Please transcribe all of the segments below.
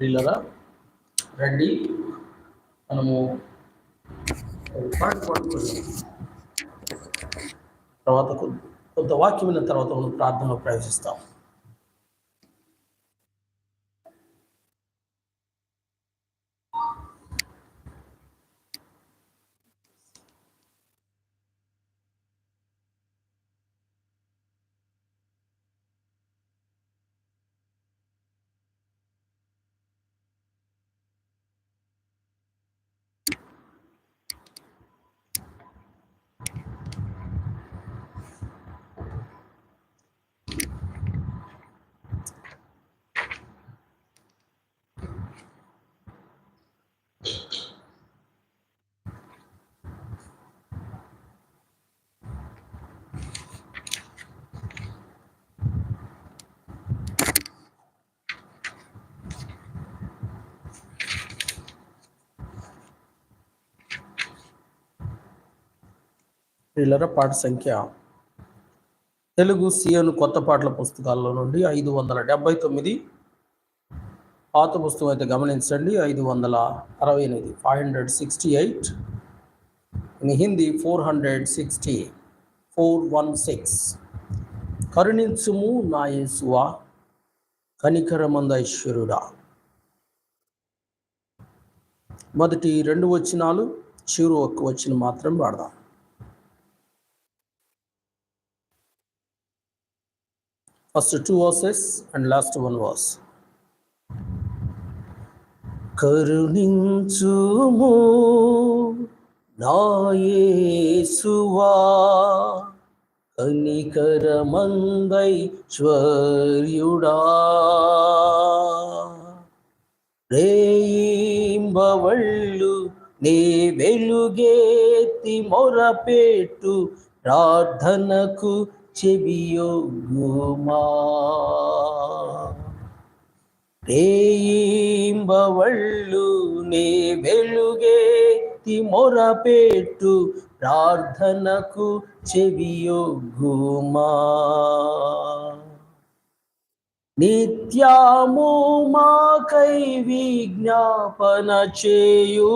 ప్రియులరా రండి. మనము పాట పాడుకుందాం. తర్వాత కొద్ది- కొంత వాక్యం విన్న తర్వాత మనం ప్రార్థనలో ప్రవేశిస్తాం. ప్రియులరా పాట సంఖ్య తెలుగు సియోను కొత్త పాటల పుస్తకాల్లో నుండి ఐదు వందల డెబ్బై తొమ్మిది. పాత పుస్తకం అయితే గమనించండి ఐదు వందల అరవై ఎనిమిది five hundred sixty eight in Hindi four hundred sixty four one six కరుణించుము నా యేసువా కనికరమందైశ్వరుడా మొదటి రెండు వచనాలు చివరి ఒక్క వచ్చిన మాత్రం వాడదాం. First two verses and last one verse. కరుణించుము నాయేసువా కనికరమందైశ్వర్యుడా రేయింబవళ్ళు నీ వెలుగేతి మొరపేటు ప్రార్థనకు చెవియొగ్గుమా రేయింబవళ్ళు నే వెలుగేతి మొరపెట్టు ప్రార్థనకు చెవియొగ్గుమా నిత్యము మాకై విజ్ఞాపన చేయు.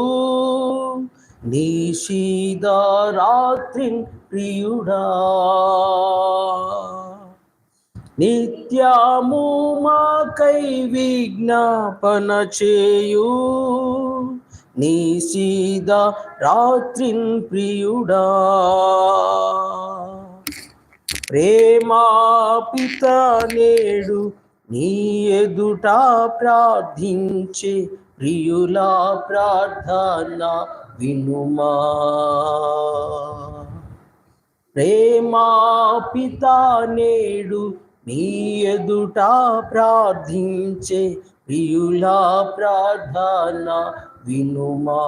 నిషిదారాత్రిన్ ప్రియుడా. నిత్యము మాకై విజ్ఞాపన చేయు. నీ నిషిద రాత్రిన్ ప్రియుడా. ప్రేమాపిత నేడు నీ ఎదుట ప్రార్థించే ప్రియులా ప్రార్థన వినుమా. ప్రేమా పిత నేడు మీ ఎదుట ప్రార్థించే ప్రియులా ప్రార్థన వినుమా.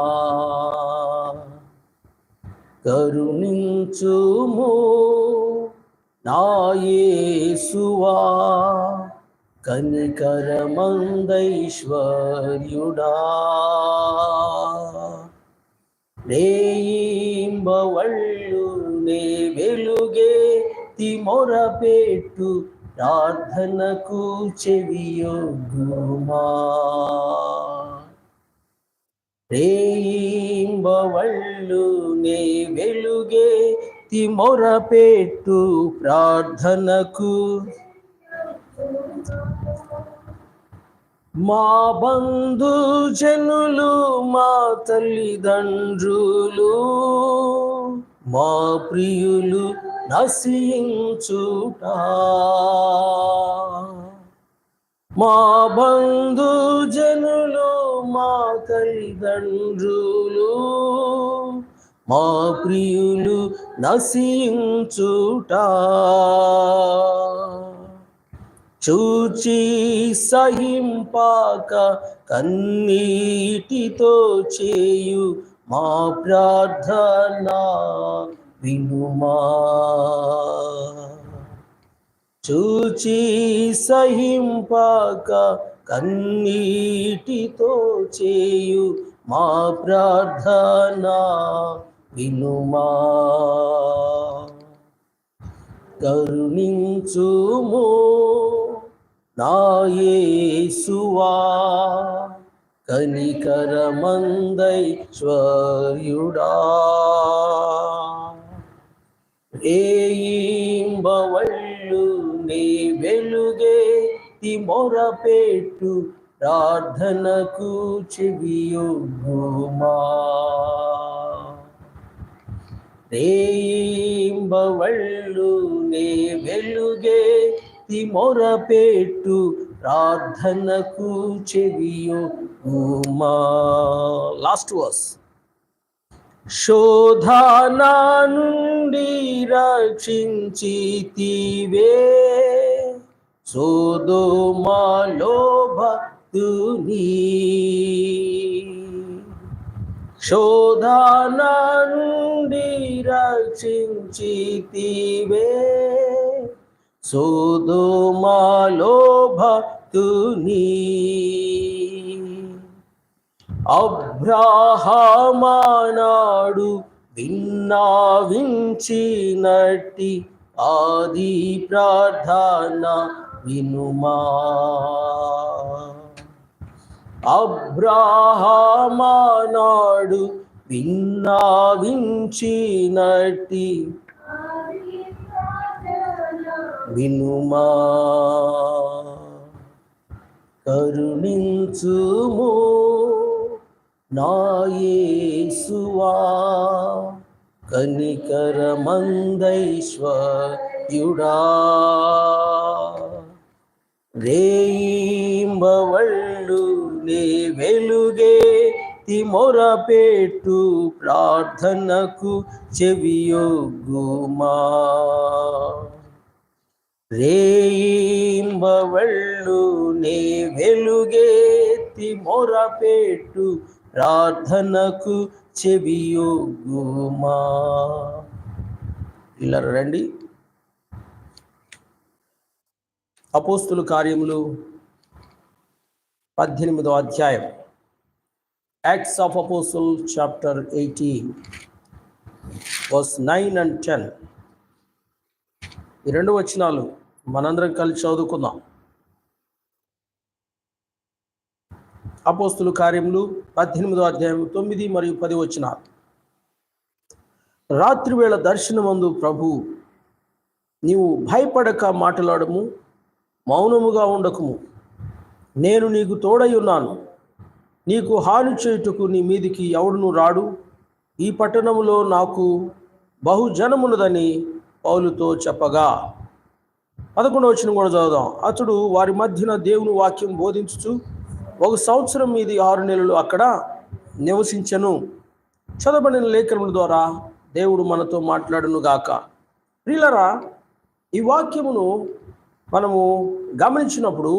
కరుణించుము నాయేసువా కనికరమందైశ్వర్యుడా. రేయింబవళ్ళు నే వెలుగే తిమొరపెట్టు ప్రార్థనకు చెవియొగ్గుమా రేయింబవళ్ళు నే వెలుగే తిమొరపెట్టు ప్రార్థనకు. మా బంధు జనులు మా తల్లిదండ్రులు మా ప్రియులు నశించుట. మా బంధు జనులు మా తల్లిదండ్రులు మా ప్రియులు నశించుట. చూచి సహింపాక కన్నీటితో చేయు మా ప్రార్థన వినుమా. చూచి సహింపాక కన్నీటితో చేయు మా ప్రార్థన వినుమా. కరుణించుము నాయేసువా యేసువా కనికరమందైశ్వర్యుడా రేయింబవళ్ళు నీ వెలుగే తి మొరపెట్టు ప్రార్థనకు చెవియొగ్గుమా. రేయింబవళ్ళు నీ వెలుగే తి మొరపెట్టు ప్రార్థనకు చెవియొగ్గుమా. లాస్ట్ వర్స్ శోధన నుండి రక్షించితివే సోదోమాలో భక్తుని శోధన నుండి రక్షించితివే సోదోమాలో భక్తుని అబ్రాహమానాడు విన్నావించినట్టి ఆది ప్రార్థన వినుమా. అబ్రాహమానాడు విన్నావించినట్టి వినుమా. కరుణించుము నాయేసువా కనికరమందైశ్వర్యుడా. రేయింబవళ్ళు నే వెలుగే తిమొర పెట్టు ప్రార్థనకు చెవియొగ్గుమా. రేయింబవళ్ళు నే వెలుగే తిమొర పెట్టు ప్రార్థనకు చెవియోగుమా ఇలా రండి. అపోస్తులు కార్యములు పద్దెనిమిదో అధ్యాయం. Acts of apostle chapter eighteen verse nine and ten ఈ రెండు వచనాలు మనందరం కలిసి చదువుకుందాం. అపోస్తుల కార్యములు పద్దెనిమిదో అధ్యాయం తొమ్మిది మరియు పది వచ్చిన. రాత్రివేళ దర్శనమందు ప్రభు నీవు భయపడక మాట్లాడము మౌనముగా ఉండకము. నేను నీకు తోడై ఉన్నాను. నీకు హాని చేయుటకు నీ మీదికి ఎవడును రాడు. ఈ పట్టణములో నాకు బహుజనమున్నదని పౌలుతో చెప్పగా. పదకొండవచనం వచ్చిన కూడా చదువుదాం. అతడు వారి మధ్యన దేవుని వాక్యం బోధించుచు ఒక సంవత్సరం మీది ఆరు నెలలు అక్కడ నివసించను. చదవబడిన లేఖనముల ద్వారా దేవుడు మనతో మాట్లాడును గాక. ప్రియులరా ఈ వాక్యమును మనము గమనించినప్పుడు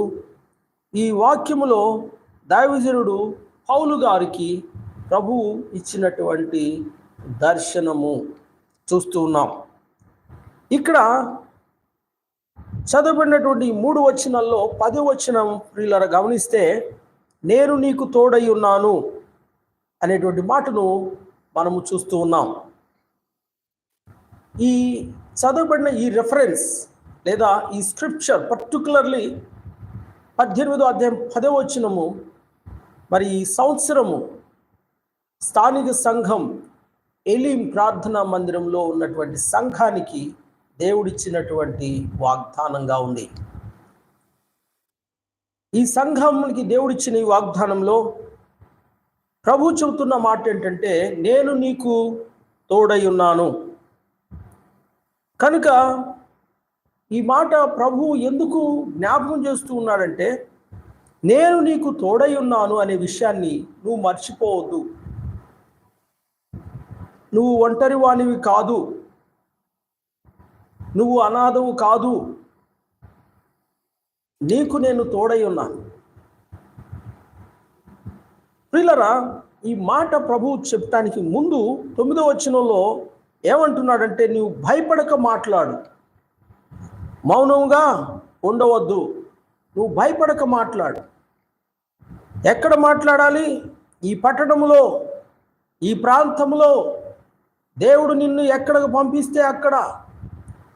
ఈ వాక్యములో దైవజనుడు పౌలు గారికి ప్రభువు ఇచ్చినటువంటి దర్శనము చూస్తూ ఉన్నాం. ఇక్కడ చదవబడినటువంటి మూడు వచనాల్లో పది వచనం ప్రియులర గమనిస్తే నేను నీకు తోడై ఉన్నాను అనేటువంటి మాటను మనము చూస్తూ ఉన్నాం. ఈ చదవబడిన ఈ రెఫరెన్స్ లేదా ఈ స్క్రిప్చర్ పర్టికులర్లీ పద్దెనిమిదో అధ్యాయం పదవ వచ్చినము మరి ఈ సంవత్సరము స్థానిక సంఘం ఎలీం ప్రార్థనా మందిరంలో ఉన్నటువంటి సంఘానికి దేవుడిచ్చినటువంటి వాగ్దానంగా ఉంది. ఈ సంఘంకి దేవుడిచ్చిన ఈ వాగ్దానంలో ప్రభు చెబుతున్న మాట ఏంటంటే నేను నీకు తోడై ఉన్నాను. కనుక ఈ మాట ప్రభు ఎందుకు జ్ఞాపకం చేస్తూ ఉన్నాడంటే నేను నీకు తోడై ఉన్నాను అనే విషయాన్ని నువ్వు మర్చిపోవద్దు. నువ్వు ఒంటరి వానివి కాదు. నువ్వు అనాథవు కాదు. నీకు నేను తోడై ఉన్నాను. ప్రిలరా ఈ మాట ప్రభు చెప్పటానికి ముందు తొమ్మిదో వచనంలో ఏమంటున్నాడంటే నీవు భయపడక మాట్లాడు. మౌనంగా ఉండవద్దు. నువ్వు భయపడక మాట్లాడు. ఎక్కడ మాట్లాడాలి? ఈ పట్టణంలో ఈ ప్రాంతంలో. దేవుడు నిన్ను ఎక్కడికి పంపిస్తే అక్కడ?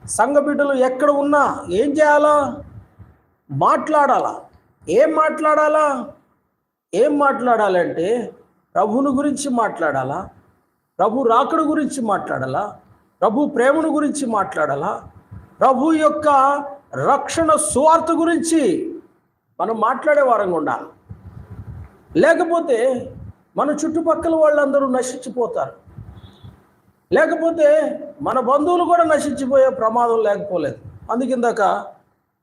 సంఘ బిడ్డలు ఎక్కడ ఉన్నా ఏం చేయాలా? మాట్లాడాలా? ఏం మాట్లాడాలా? ఏం మాట్లాడాలంటే ప్రభుని గురించి మాట్లాడాలా? ప్రభు రాకడు గురించి మాట్లాడాలా? ప్రభు ప్రేమను గురించి మాట్లాడాలా? ప్రభు యొక్క రక్షణ సువార్త గురించి మనం మాట్లాడే వారంగా ఉండాలి. లేకపోతే మన చుట్టుపక్కల వాళ్ళందరూ నశించిపోతారు. లేకపోతే మన బంధువులు కూడా నశించిపోయే ప్రమాదం లేకపోలేదు. అందుకిందాక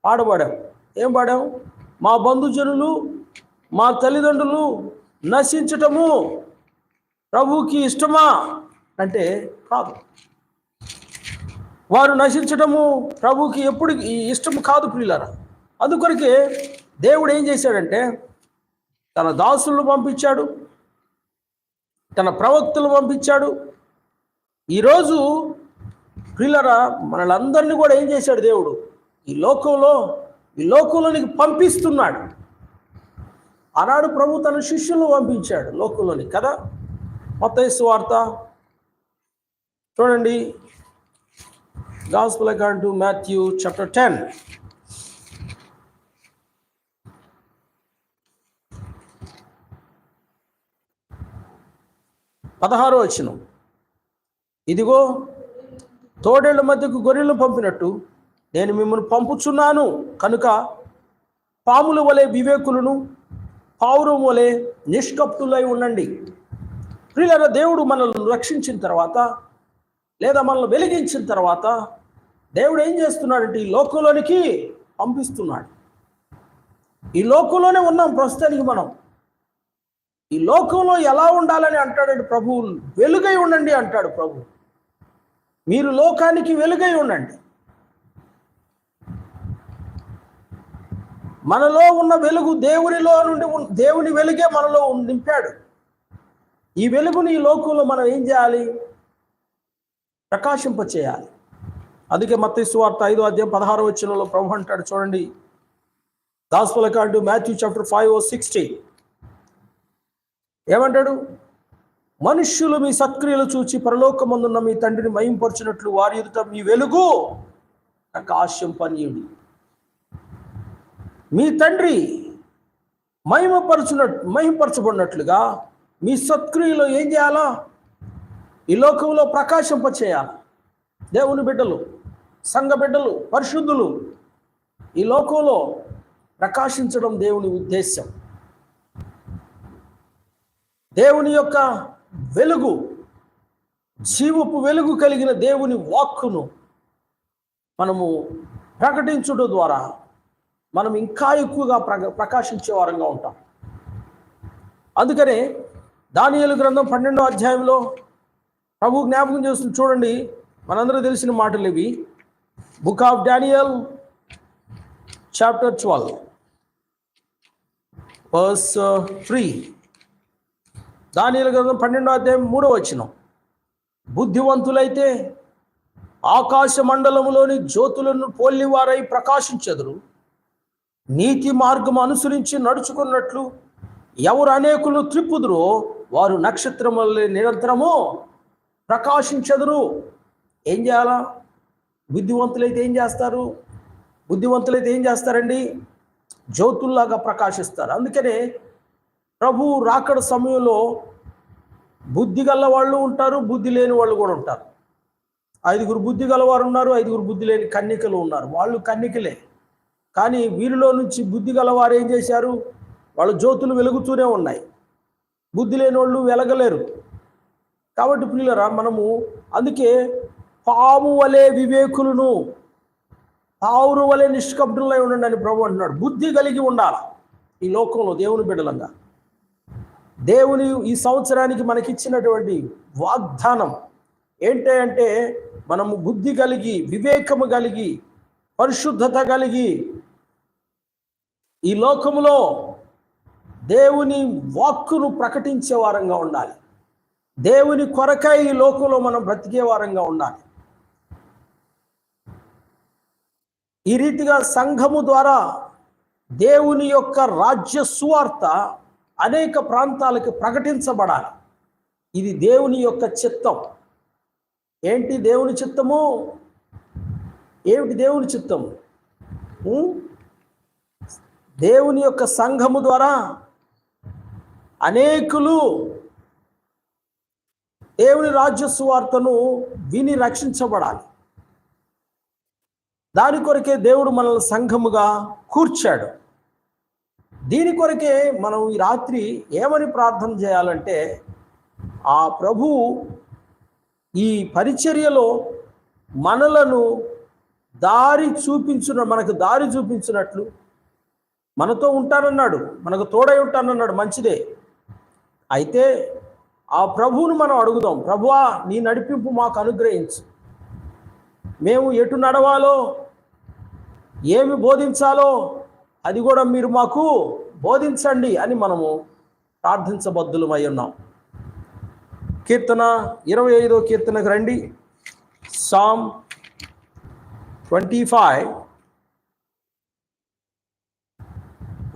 పాడబడాం. ఏం పాడాం మా బంధుజనులు మా తల్లిదండ్రులు నశించటము ప్రభుకి ఇష్టమా అంటే కాదు. వారు నశించటము ప్రభుకి ఎప్పుడు ఇష్టం కాదు ప్రియులరా. అందుకొరకే దేవుడు ఏం చేశాడంటే తన దాసులను పంపించాడు తన ప్రవక్తలు పంపించాడు. ఈరోజు ప్రియులరా మనలందరినీ కూడా ఏం చేశాడు దేవుడు? ఈ లోకంలో ఈ లోకంలోనికి పంపిస్తున్నాడు. ఆనాడు ప్రభు తన శిష్యులను పంపించాడు లోకంలోని కదా? మొత్త వార్త. చూడండి. Gospel accord to Matthew chapter ten. పదహారో వచ్చిన ఇదిగో తోడేళ్ళ మధ్యకు గొర్రెలను పంపినట్టు నేను మిమ్మల్ని పంపుచున్నాను. కనుక పాముల వలె వివేకులను పావురం వలె నిష్కప్తులై ఉండండి. ప్రియుల దేవుడు మనల్ని రక్షించిన తర్వాత లేదా మనల్ని వెలిగించిన తర్వాత దేవుడు ఏం చేస్తున్నాడంటే ఈ లోకంలోనికి పంపిస్తున్నాడు. ఈ లోకంలోనే ఉన్నాం ప్రస్తుతానికి మనం. ఈ లోకంలో ఎలా ఉండాలని అంటాడండి ప్రభు వెలుగై ఉండండి అంటాడు ప్రభు. మీరు లోకానికి వెలుగై ఉండండి. మనలో ఉన్న వెలుగు దేవునిలో నుండి దేవుని వెలుగే మనలో నింపాడు. ఈ వెలుగుని ఈ లోకంలో మనం ఏం చేయాలి? ప్రకాశింపచేయాలి అందుకే మత్తయి ఐదు ఐదో అధ్యాయం పదహారు వచ్చినలో ప్రభు అంటాడు చూడండి. Gospel accord Matthew chapter five ఓ సిక్స్టీ ఏమంటాడు? మనుష్యులు మీ సత్క్రియలు చూచి పరలోకమందున్న మీ తండ్రిని మయంపరచినట్లు వారి ఎదుట మీ వెలుగు ప్రకాశింపనీయుడి మీ తండ్రి మహిమపరచున మహిమపరచబడినట్లుగా మీ సత్క్రియలో ఏం చేయాలా? ఈ లోకంలో ప్రకాశింప చేయాలి దేవుని బిడ్డలు సంఘ బిడ్డలు పరిశుద్ధులు ఈ లోకంలో ప్రకాశించడం దేవుని ఉద్దేశం దేవుని యొక్క వెలుగు జీవపు వెలుగు కలిగిన దేవుని వాక్కును మనము ప్రకటించుట ద్వారా మనం ఇంకా ఎక్కువగా ప్రక ప్రకాశించే వారంగా ఉంటాం. అందుకనే దానియలు గ్రంథం పన్నెండో అధ్యాయంలో ప్రభు జ్ఞాపకం చేస్తుంది చూడండి మనందరూ తెలిసిన మాటలు ఇవి. Book of Daniel chapter twelve verse three. దానియలు గ్రంథం పన్నెండో అధ్యాయం మూడో వచ్చిన బుద్ధివంతులైతే ఆకాశ మండలములోని జ్యోతులను పోలివారై ప్రకాశించదురు. నీతి మార్గం అనుసరించి నడుచుకున్నట్లు ఎవరు అనేకులు త్రిప్పుదురో వారు నక్షత్రముల నిరంతరము ప్రకాశించదురు. ఏం చేయాలా? బుద్ధివంతులైతే ఏం చేస్తారు? బుద్ధివంతులైతే ఏం చేస్తారండి? జ్యోతుల్లాగా ప్రకాశిస్తారు. అందుకనే ప్రభు రాకడ సమయంలో బుద్ధి గల వాళ్ళు ఉంటారు బుద్ధి లేని వాళ్ళు కూడా ఉంటారు. ఐదుగురు బుద్ధి గలవారు ఉన్నారు ఐదుగురు బుద్ధి లేని కన్నికలు ఉన్నారు. వాళ్ళు కన్నికలే. కానీ వీరిలో నుంచి బుద్ధి గలవారు ఏం చేశారు? వాళ్ళ జ్యోతులు వెలుగుతూనే ఉన్నాయి. బుద్ధి లేని వాళ్ళు వెలగలేరు. కాబట్టి పిల్లరా మనము అందుకే పాము వలె వివేకులను పావురు వలె నిష్కబ్దులై ఉండండి అని ప్రభు అంటున్నాడు. బుద్ధి కలిగి ఉండాలి? ఈ లోకంలో దేవుని బిడ్డలంగా. దేవుని ఈ సంవత్సరానికి మనకిచ్చినటువంటి వాగ్దానం ఏంటి అంటే మనము బుద్ధి కలిగి వివేకము కలిగి పరిశుద్ధత కలిగి ఈ లోకములో దేవుని వాక్కును ప్రకటించే వారంగా ఉండాలి. దేవుని కొరకై ఈ లోకంలో మనం బ్రతికే వారంగా ఉండాలి. ఈ రీతిగా సంఘము ద్వారా దేవుని యొక్క రాజ్య సువార్త అనేక ప్రాంతాలకు ప్రకటించబడాలి. ఇది దేవుని యొక్క చిత్తం. ఏంటి దేవుని చిత్తము? ఏమిటి దేవుని చిత్తము? దేవుని యొక్క సంఘము ద్వారా అనేకులు దేవుని రాజ్య సువార్తను విని రక్షించబడాలి. దాని కొరకే దేవుడు మనల్ని సంఘముగా కూర్చాడు. దీని కొరకే మనం ఈ రాత్రి ఏమని ప్రార్థన చేయాలంటే ఆ ప్రభు ఈ పరిచర్యలో మనలను దారి చూపించున మనకు దారి చూపించినట్లు మనతో ఉంటానన్నాడు మనకు తోడై ఉంటానన్నాడు మంచిదే. అయితే ఆ ప్రభువును మనం అడుగుదాం ప్రభువా నీ నడిపింపు మాకు అనుగ్రహించు. మేము ఎటు నడవాలో ఏమి బోధించాలో అది కూడా మీరు మాకు బోధించండి అని మనము ప్రార్థించబద్దులమై ఉన్నాం. కీర్తన ఇరవై ఐదో కీర్తనకు రండి. Psalm twenty five.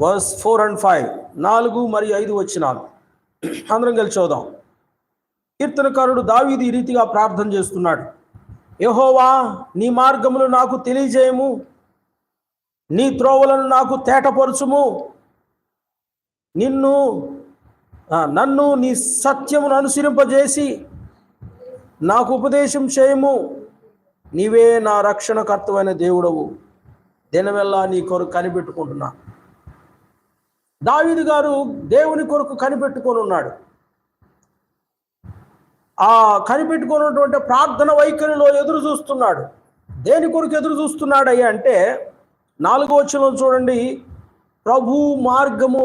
Verse four and five. నాలుగు మరియు ఐదు వచ్చినాలు. అందరం కలిసి చూద్దాం. కీర్తనకారుడు దావీది ఈ రీతిగా ప్రార్థన చేస్తున్నాడు. యహోవా నీ మార్గములు నాకు తెలియజేయము. నీ త్రోవలను నాకు తేటపరుచుము. నిన్ను నన్ను నీ సత్యమును అనుసరింపజేసి నాకు ఉపదేశం చేయము. నీవే నా రక్షణకర్తమైన దేవుడవు. దినమెల్లా నీ కొరకు కనిపెట్టుకుంటున్నా. దావీదు గారు దేవుని కొరకు కనిపెట్టుకొని ఉన్నాడు. ఆ కనిపెట్టుకున్నటువంటి ప్రార్థన వైఖరిలో ఎదురు చూస్తున్నాడు. దేని కొరకు ఎదురు చూస్తున్నాడయ్యా అంటే నాలుగో వచ్చిన చూడండి. ప్రభు మార్గము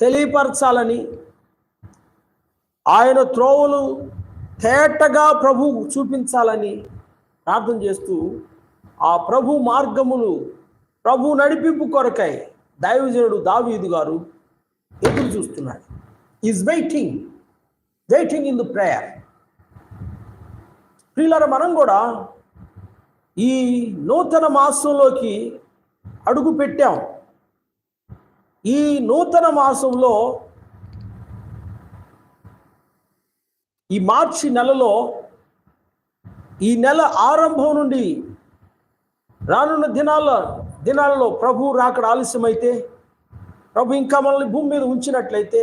తెలియపరచాలని ఆయన త్రోవలు తేటగా ప్రభు చూపించాలని ప్రార్థన చేస్తూ ఆ ప్రభు మార్గములు ప్రభు నడిపింపు కొరకై దైవజనుడు దావీదు గారు ఎదురు చూస్తున్నాడు. Is waiting waiting in the prayer ప్రియులారా మనం కూడా ఈ నూతన మాసంలోకి అడుగు పెట్టాం. ఈ నూతన మాసంలో ఈ మార్చి నెలలో ఈ నెల ఆరంభం నుండి రానున్న దినాల దినాలలో ప్రభు రాకడ ఆలస్యమైతే ప్రభు ఇంకా మనల్ని భూమి మీద ఉంచినట్లయితే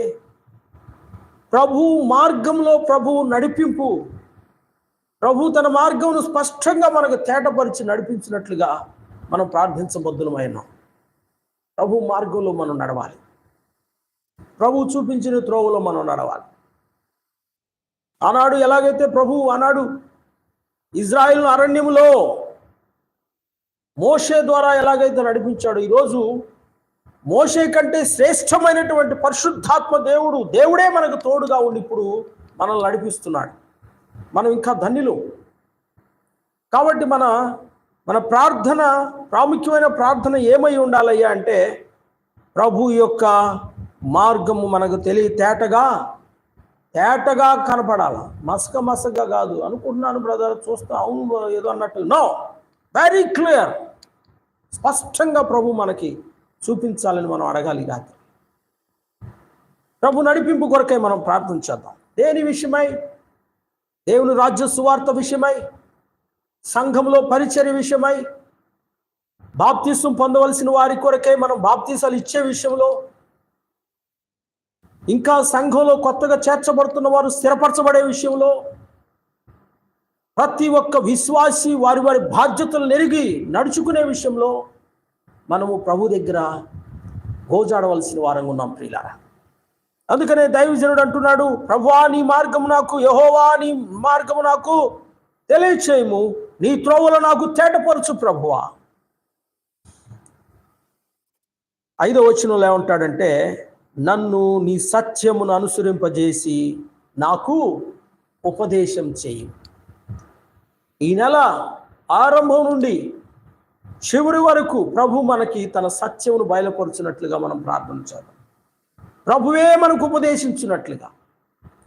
ప్రభు మార్గంలో ప్రభు నడిపింపు ప్రభు తన మార్గమును స్పష్టంగా మనకు తేటపరిచి నడిపించినట్లుగా మనం ప్రార్థించబద్దులమైనాం ప్రభు మార్గంలో మనం నడవాలి. ప్రభు చూపించిన త్రోవలో మనం నడవాలి. ఆనాడు ఎలాగైతే ప్రభు ఆనాడు ఇజ్రాయిల్ అరణ్యంలో మోషే ద్వారా ఎలాగైతే నడిపించాడు ఈరోజు మోషే కంటే శ్రేష్టమైనటువంటి పరిశుద్ధాత్మ దేవుడు దేవుడే మనకు తోడుగా ఉండి ఇప్పుడు మనల్ని నడిపిస్తున్నాడు. మనం ఇంకా ధన్యులు. కాబట్టి మన మన ప్రార్థన ప్రాముఖ్యమైన ప్రార్థన ఏమై ఉండాలయ్యా అంటే ప్రభు యొక్క మార్గము మనకు తెలియ తేటగా తేటగా కనపడాలి? మసక మసక కాదు. అనుకుంటున్నాను బ్రదర్ చూస్తా అవును ఏదో అన్నట్టు. నో! వెరీ క్లియర్ స్పష్టంగా ప్రభు మనకి చూపించాలని మనం అడగాలి రాత్రి. ప్రభు నడిపింపు కొరకై మనం ప్రార్థన చేద్దాం. దేని విషయమై? దేవుని రాజ్య సువార్త విషయమై? సంఘంలో పరిచర్య విషయమై? బాప్తీసం పొందవలసిన వారి కొరకై మనం బాప్తీసాలు ఇచ్చే విషయంలో? ఇంకా సంఘంలో కొత్తగా చేర్చబడుతున్న వారు స్థిరపరచబడే విషయంలో? ప్రతి ఒక్క విశ్వాసి వారి వారి బాధ్యతలు నెరిగి నడుచుకునే విషయంలో మనము ప్రభు దగ్గర గోజాడవలసిన వారంగా ఉన్నాం ప్రియులారా. అందుకనే దైవజనుడు అంటున్నాడు ప్రభువా నీ మార్గము నాకు యహోవా నీ మార్గము నాకు తెలియచేయము. నీ త్రోవలు నాకు తేటపరచు ప్రభువా. ఐదో వచనంలో ఏమంటాడంటే నన్ను నీ సత్యమును అనుసరింపజేసి నాకు ఉపదేశం చేయు. ఈ నెల ఆరంభం నుండి చివరి వరకు ప్రభు మనకి తన సత్యమును బయలుపరుచినట్లుగా మనం ప్రార్థన చేద్దాం. ప్రభువే మనకు ఉపదేశించినట్లుగా.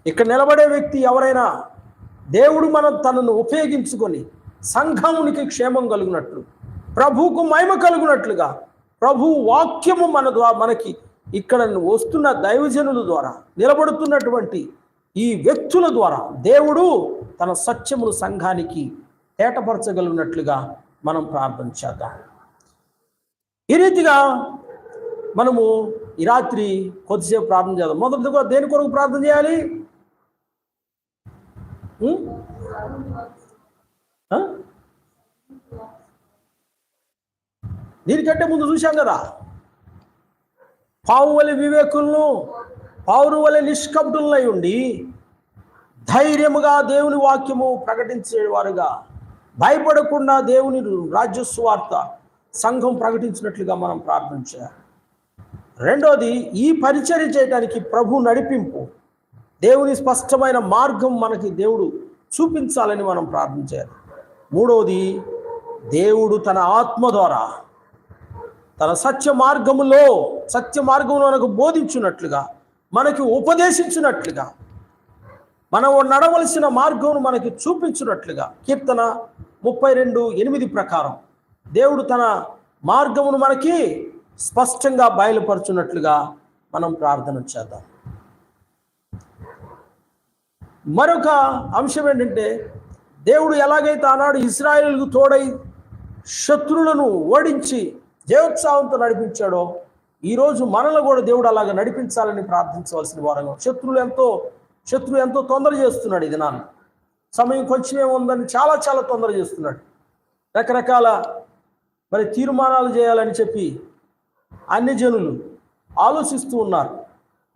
ఇక్కడ నిలబడే వ్యక్తి ఎవరైనా దేవుడు మనం తనను ఉపయోగించుకొని సంఘమునికి క్షేమం కలుగునట్లు ప్రభువుకు మహిమ కలుగునట్లుగా ప్రభు వాక్యము మన ద్వారా మనకి ఇక్కడ వస్తున్న దైవజనుల ద్వారా నిలబడుతున్నటువంటి ఈ వ్యక్తుల ద్వారా దేవుడు తన సత్యమును సంఘానికి తేటపరచగలిగినట్లుగా మనం ప్రార్థన చేద్దాం. ఈ రీతిగా మనము ఈ రాత్రి కొద్దిసేపు ప్రార్థన చేద్దాం. మొదటిగా దేని కొరకు ప్రార్థన చేయాలి? దీనికంటే ముందు చూశాం కదా పావు వలె వివేకులను పావురు వలె నిష్కపటులై ఉండి ధైర్యముగా దేవుని వాక్యము ప్రకటించేవారుగా భయపడకుండా దేవుని రాజ్య సువార్త సంఘం ప్రకటించినట్లుగా మనం ప్రార్థన చేయాలి. రెండోది ఈ పరిచర్య చేయడానికి ప్రభు నడిపింపు. దేవుని స్పష్టమైన మార్గం మనకి దేవుడు చూపించాలని మనం ప్రార్థన చేయాలి. మూడవది దేవుడు తన ఆత్మ ద్వారా తన సత్య మార్గములో సత్య మార్గంలో మనకు బోధించినట్లుగా మనకి ఉపదేశించినట్లుగా మనం నడవలసిన మార్గమును మనకి చూపించినట్లుగా కీర్తన ముప్పై రెండు ఎనిమిది ప్రకారం దేవుడు తన మార్గమును మనకి స్పష్టంగా బయలుపరుచున్నట్లుగా మనం ప్రార్థన చేద్దాం. మరొక అంశం ఏంటంటే దేవుడు ఎలాగైతే ఆనాడు ఇస్రాయిల్కు తోడై శత్రువులను ఓడించి జయోత్సాహంతో నడిపించాడో ఈరోజు మనల్ని కూడా దేవుడు అలాగ నడిపించాలని ప్రార్థించవలసిన వారంగా శత్రువులు ఎంతో శత్రువు ఎంతో తొందర చేస్తున్నాడు ఇది నాన్న సమయం కొంచెమే ఉందని చాలా చాలా తొందర చేస్తున్నాడు. రకరకాల మరి తీర్మానాలు చేయాలని చెప్పి అన్ని జనులు ఆలోచిస్తూ ఉన్నారు.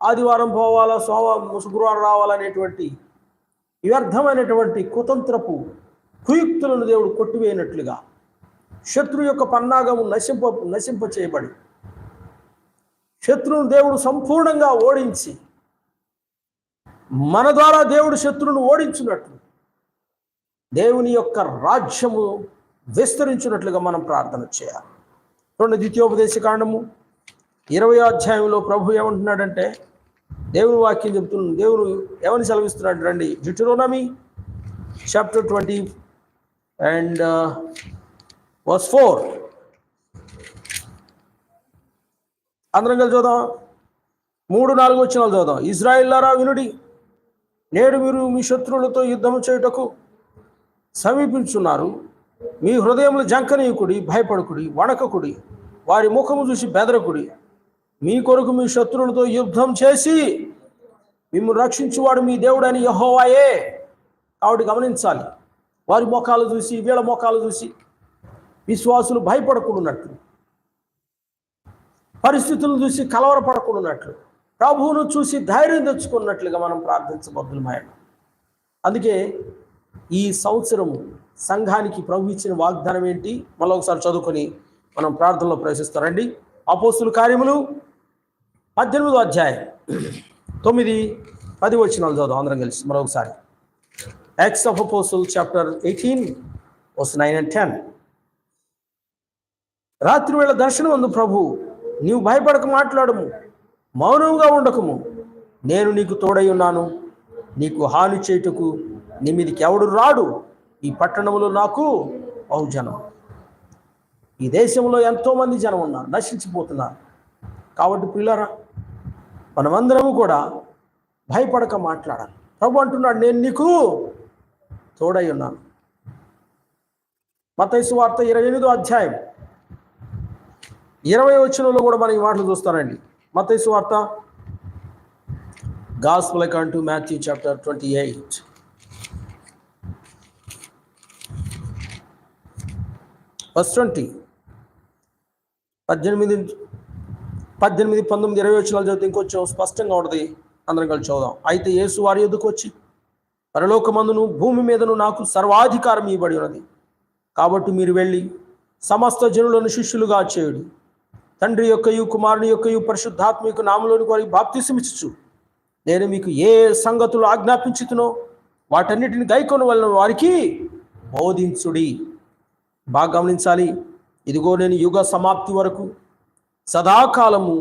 ఆదివారం పోవాలా సోమవారం శుక్రవారం రావాలనేటువంటి వ్యర్థమైనటువంటి కుతంత్రపు కుయుక్తులను దేవుడు కొట్టివేయనట్లుగా శత్రు యొక్క పన్నాగము నశింప నశింప చేయబడి శత్రువును దేవుడు సంపూర్ణంగా ఓడించి మన ద్వారా దేవుడు శత్రువును ఓడించినట్లు దేవుని యొక్క రాజ్యము విస్తరించినట్లుగా మనం ప్రార్థన చేయాలి. రెండు ద్వితీయోపదేశ కాండము ఇరవై అధ్యాయంలో ప్రభు ఏమంటున్నాడంటే దేవుని వాక్యం చెప్తున్నాడు దేవుడు ఏమని సెలవిస్తున్నాడు రండి. Deuteronomy chapter twenty and verse four అందరం కలిసి చూద్దాం మూడు నాలుగు వచ్చిన చూద్దాం. ఇజ్రాయిల్లారా వినుడి నేడు మీరు మీ శత్రువులతో యుద్ధం చేయుటకు సమీపించున్నారు. మీ హృదయములు జంకనీయకుడి భయపడకుడి వణకకుడి వారి ముఖము చూసి బెదరకుడి. మీ కొరకు మీ శత్రువులతో యుద్ధం చేసి మిమ్మల్ని రక్షించువాడు మీ దేవుడని యహోవాయే. కాబట్టి గమనించాలి. వారి ముఖాలు చూసి వీళ్ళ ముఖాలు చూసి విశ్వాసులు భయపడకుండాన్నట్లు పరిస్థితులను చూసి కలవరపడకుండాన్నట్లు ప్రభువును చూసి ధైర్యం తెచ్చుకున్నట్లుగా మనం ప్రార్థించబద్దులమైన అందుకే ఈ సంవత్సరం సంఘానికి ప్రభు ఇచ్చిన వాగ్దానం ఏంటి? మళ్ళీ ఒకసారి చదువుకొని మనం ప్రార్థనలో ప్రవేశిస్తారండి అపోస్తుల కార్యములు పద్దెనిమిదో అధ్యాయం. తొమ్మిది పది వచ్చినాలు చదువు అందరం కలిసి మరొకసారి. Acts of apostle chapter eighteen verse nine and ten రాత్రి వేళ దర్శనం ఉంది ప్రభు నీవు భయపడక మాట్లాడము మౌనంగా ఉండకము. నేను నీకు తోడై ఉన్నాను. నీకు హాని చేయుటకు నీ మీదకి ఎవడు రాడు? ఈ పట్టణంలో నాకు బహుజనం. ఈ దేశంలో ఎంతోమంది జనం ఉన్నారు నశించిపోతున్నారు. కాబట్టి పిల్లరా మనమందరము కూడా భయపడక మాట్లాడాలి. ప్రభు అంటున్నాడు నేను నీకు తోడై ఉన్నాను. మతైసు వార్త ఇరవై ఎనిమిదో అధ్యాయం. ఇరవై వచ్చినలో కూడా మనం ఈ మాటలు చూస్తానండి. మతైసు వార్త gas according to Matthew chapter twenty eight. First twenty పద్దెనిమిది పద్దెనిమిది పంతొమ్మిది ఇరవై వచ్చిన చదివితే ఇంకొంచెం స్పష్టంగా ఉంటుంది. అందరం కలిసి చదుదాం అయితే యేసు వారి యొద్దకు వచ్చి పరలోకమందును భూమి మీదను నాకు సర్వాధికారం ఇవ్వబడి ఉన్నది. కాబట్టి మీరు వెళ్ళి సమస్త జనులను శిష్యులుగా చేయుడి. తండ్రి యొక్కయు కుమారుని యొక్కయు పరిశుద్ధాత్మ యొక్క నామలోని వారికి బాప్తిసమిచ్చు నేను మీకు ఏ సంగతులు ఆజ్ఞాపించుతునో వాటన్నిటిని గైకొని వలన వారికి బోధించుడి. బాగా గమనించాలి. ఇదిగో నేను యుగ సమాప్తి వరకు సదాకాలము